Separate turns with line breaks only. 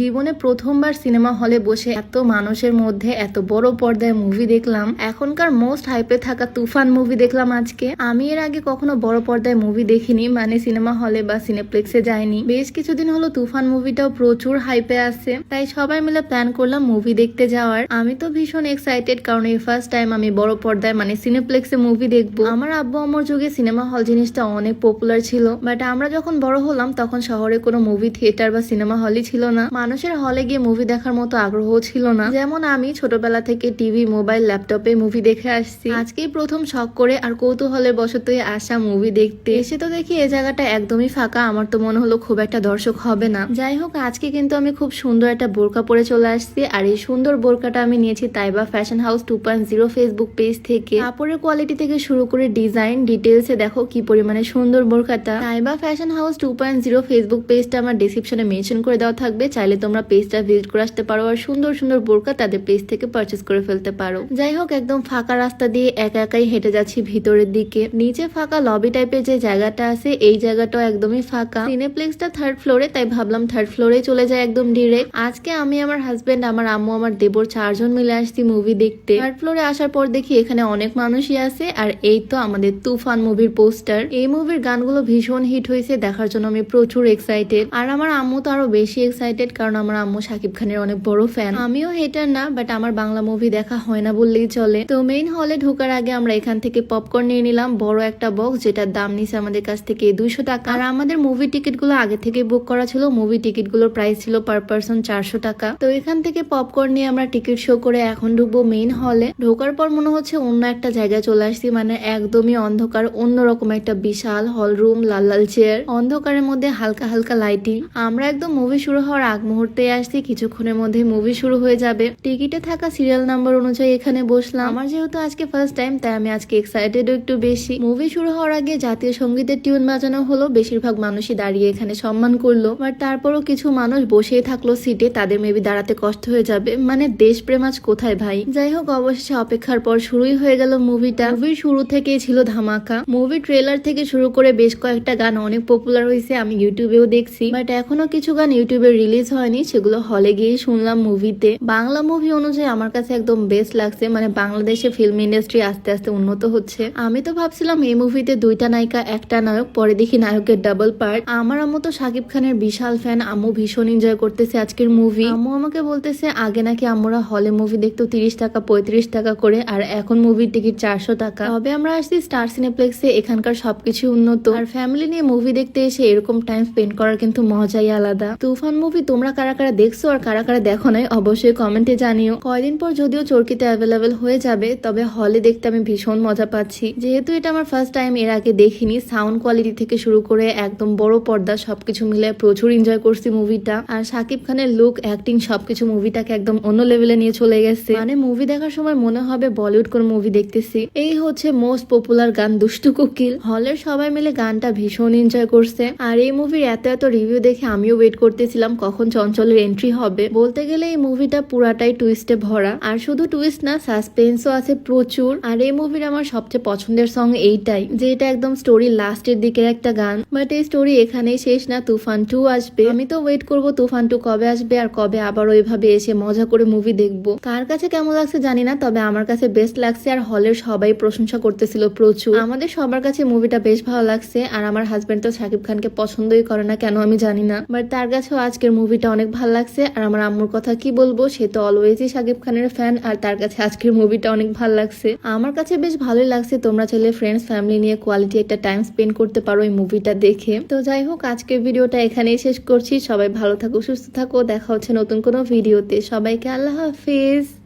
জীবনে প্রথমবার সিনেমা হলে বসে এত মানুষের মধ্যে এত বড় পর্দায় মুভি দেখলাম। এখনকার মোস্ট হাইপে থাকা তুফান মুভি দেখলাম আজকে। আমি এর আগে কখনো বড় পর্দায় মুভি দেখিনি মানে সিনেমা হলে বা সিনেপ্লেক্সে যাইনি। বেশ কিছুদিন হলো তুফান মুভিটাও প্রচুর হাইপে আছে, তাই সবাই মিলে প্ল্যান করলাম মুভি দেখতে যাওয়ার। আমি তো ভীষণ এক্সাইটেড কারণ এই ফার্স্ট টাইম আমি বড় পর্দায় মানে সিনেপ্লেক্সে মুভি দেখব। আমার আব্বু আমার যুগে সিনেমা হল জিনিসটা অনেক পপুলার ছিল বাট আমরা যখন বড় হলাম, তখন শহরে কোনো মুভি থিয়েটার বা সিনেমা হলই ছিল না। মানুষের হলে গিয়ে মুভি দেখার মতো আগ্রহ ছিল না। যেমন আমি ছোটবেলা থেকে টিভি মোবাইল ল্যাপটপে মুভি দেখে আসছি। আজকেই প্রথম শখ করে আর কৌতূহলের বশতই আসা মুভি দেখতে। এসে তো দেখি এই জায়গাটা একদমই ফাঁকা, আমার তো মনে হলো খুব একটা দর্শক হবে না। যাই হোক, আজকে কিন্তু আমি খুব সুন্দর একটা বোরকা পরে চলে আসছি। আর এই সুন্দর বোরকাটা আমি নিয়েছি Taiba fashion house two point zero Facebook page থেকে। কাপড়ের কোয়ালিটি থেকে শুরু করে ডিজাইন ডিটেলসে দেখো কি পরিমাণে সুন্দর বোরকাটা। Taiba fashion house two point zero Facebook পেজটা আমার ডিসক্রিপশনে মেনশন করে দেওয়া থাকবে। চাইলে তোমরা পেজটা ভিজিট করে আসতে পারো আর সুন্দর সুন্দর বোরকা তাদের পেজ থেকে পারচেস করে ফেলতে পারো। যাই হোক, একদম ফাঁকা রাস্তা দিয়ে একা একাই হেঁটে যাচ্ছি ভিতরের দিকে। নিচে ফাঁকা লবি টাইপের যে জায়গাটা আছে, এই জায়গাটাও একদমই ফাঁকা। সিনেপ্লেক্সটা থার্ড ফ্লোরে তাই ভাবলাম থার্ড ফ্লোরে চলে যায় একদম ডিরেক্ট আজকে আমি আমার হাজবেন্ড আমার আম্মু, আমার দেবর চারজন মিলে আসছি মুভি দেখতে। থার্ড ফ্লোরে আসার পর দেখি এখানে অনেক মানুষই আছে, আর এই তো আমাদের তুফান মুভির পোস্টার এই মুভির গানগুলো ভীষণ হিট হয়েছে, দেখার জন্য আমি প্রচুর এক্সাইটেড আর আমার আম্মু তো আরও বেশি এক্সাইটেড কারণ আমার আম্মু শাকিব খানের অনেক বড় ফ্যান আমিও হেটার না বাট আমার বাংলা মুভি দেখা হয় না বললেই চলে। তো মেইন হলে ঢোকার আগে আমরা এখান থেকে পপকর্ন নিয়ে নিলাম, বড় একটা বক্স যেটার দাম নিছে আমাদের কাছ থেকে দুইশো টাকা। আর আমাদের মুভি টিকিটগুলো আগে থেকে বুক করা ছিল মুভি টিকিটগুলোর প্রাইস ছিল পার পার্সন চারশো টাকা। তো এখান থেকে পপকর্ন নিয়ে আমরা টিকিট শো করে এখন ঢুকবো মেইন হলে ঢোকার পর মনে হচ্ছে অন্য একটা জায়গায় চলে আসছি মানে একদমই অন্ধকার, অন্যরকম একটা বিশাল হল রুম লাল লাল চেয়ার অন্ধকারের মধ্যে হালকা হালকা লাইটিং আমরা একদম মুভি শুরু হওয়ার আগ মুহূর্তে আসছি, কিছুক্ষণের মধ্যে মুভি শুরু হয়ে যাবে। টিকিটে থাকা সিরিয়াল নাম্বার অনুযায়ী এখানে বসলাম। আমার যেহেতু আজকে ফার্স্ট টাইম তাই আমি আজকে এক্সাইটেড একটু বেশি। মুভি শুরু হওয়ার আগে জাতীয় সঙ্গীতের টিউন বাজানো হলো, বেশিরভাগ মানুষই দাঁড়িয়ে এখানে সম্মান করল। বাট তারপরও কিছু মানুষ বসেই থাকল সিটে তাদের মেবি দাঁড়াতে কষ্ট হয়ে যাবে। মানে দেশপ্রেম আজ কোথায় ভাই? যাই হোক, অবশেষে অপেক্ষার পর শুরুই হয়ে গেল মুভিটা মুভির শুরু থেকেই ছিল ধামাকা। মুভি ট্রেলার থেকে শুরু করে বেশ কয়েকটা গান অনেক পপুলার হয়েছে আমি ইউটিউবেও দেখছি। বাট এখনও কিছু গান ইউটিউবে রিলিজ হয়নি, সেগুলো হলে গিয়ে শুনলাম মুভিতে বাংলা মুভি অনুযায়ী আমার কাছে একদম বেস্ট লাগছে মানে বাংলাদেশে ফিল্ম ইন্ডাস্ট্রি আস্তে আস্তে উন্নত হচ্ছে। আমি তো ভাবছিলাম এই মুভিতে দুইটা নায়িকা, একটা নায়ক, পরে দেখি নায়কের ডাবল পার্ট আমার আম্মু তো শাকিব খানের বিশাল ফ্যান আম্মু ভীষণ এনজয় করতেছে আজকের মুভি আম্মু আমাকে বলতেছে, আগে নাকি আমরা হলে মুভি দেখতো তিরিশ টাকা, পঁয়ত্রিশ টাকা করে, আর এখন মুভির টিকিট চারশো টাকা। তবে আমরা আসছি স্টার সিনেপ্লেক্সে এখানকার সবকিছু উন্নত। আর ফ্যামিলি নিয়ে মুভি দেখতে এসে এরকম টাইম স্পেন্ড করার কিন্তু মজাই আলাদা। তুফান মুভি তোমরা কারা কারা দেখছ আর কারা কারা দেখো নাই, অবশ্যই কমেন্টে জানিও। কয়দিন পর যদিও চরকিতে অ্যাভেলেবেল হয়ে যাবে, তবে হলে দেখতে আমি ভীষণ মজা পাচ্ছি। যেহেতু এটা আমার ফার্স্ট টাইম এর আগে দেখিনি সাউন্ড কোয়ালিটি থেকে শুরু করে একদম বড় পর্দা সবকিছু মিলে প্রচুর এনজয় করছি মুভিটা আর সাকিব খানের লুক অ্যাক্টিং সবকিছু মুভিটাকে একদম অন্য লেভেলে নিয়ে চলে গেছে। মানে মুভি দেখার সময় মনে হবে বলিউড কোন মুভি দেখতেছি। এই হচ্ছে মোস্ট পপুলার গান, দুষ্টু কোকিল। হলের সবাই মিলে গানটা ভীষণ এনজয় করছে। আর এই মুভির এত এত রিভিউ দেখে আমিও ওয়েট করতেছিলাম, কখন চঞ্চলের এন্ট্রি হবে। বলতে গেলে এই মুভিটা পুরাটাই টুইস্টে ভরা। আর শুধু টুইস্ট না সাসপেন্সও আছে প্রচুর। আর এই মুভির আমার সবচেয়ে পছন্দের সং এইটাই, যে এটা একদম স্টোরি লাস্টের দিকের একটা গান। বাট এই স্টোরি এখানেই শেষ না, তুফান টু আসবে। আমি তো ওয়েট করব তুফান টু কবে আসবে আর কবে আবার ওইভাবে এসে মজা করে মুভি দেখব। কার কাছে কেমন লাগছে জানি না, তবে আমার কাছে বেস্ট লাগছে আর হলের সবাই প্রশংসা করতেছিল প্রচুর। আমাদের সবার কাছে মুভিটা বেশ ভালো লাগছে, আর আমার হাজবেন্ড তো শাকিব খানকে পছন্দই করে না, কেন আমি জানি না। বাট তার কাছেও আজকের মুভিটা অনেক ভালো লাগছে। আর আমার আম্মুর কথা কি বলব, সে তো অলওয়েজই শাকিব খানের ফ্যান আর তার কাছে আজকের মুভিটা অনেক ভালো লাগছে। আমার কাছে বেশ ভালোই লাগছে, তোমরা চাইলে ফ্রেন্ডস ফ্যামিলি নিয়ে কোয়ালিটি একটা টাইম স্পেন্ড করতে পারো এই মুভিটা দেখে। তো যাই হোক, আজকের ভিডিওটা এখানেই শেষ করছি। সবাই ভালো থাকো, সুস্থ থাকো, দেখা হচ্ছে নতুন কোনো ভিডিওতে সবাইকে আল্লাহ হাফিজ।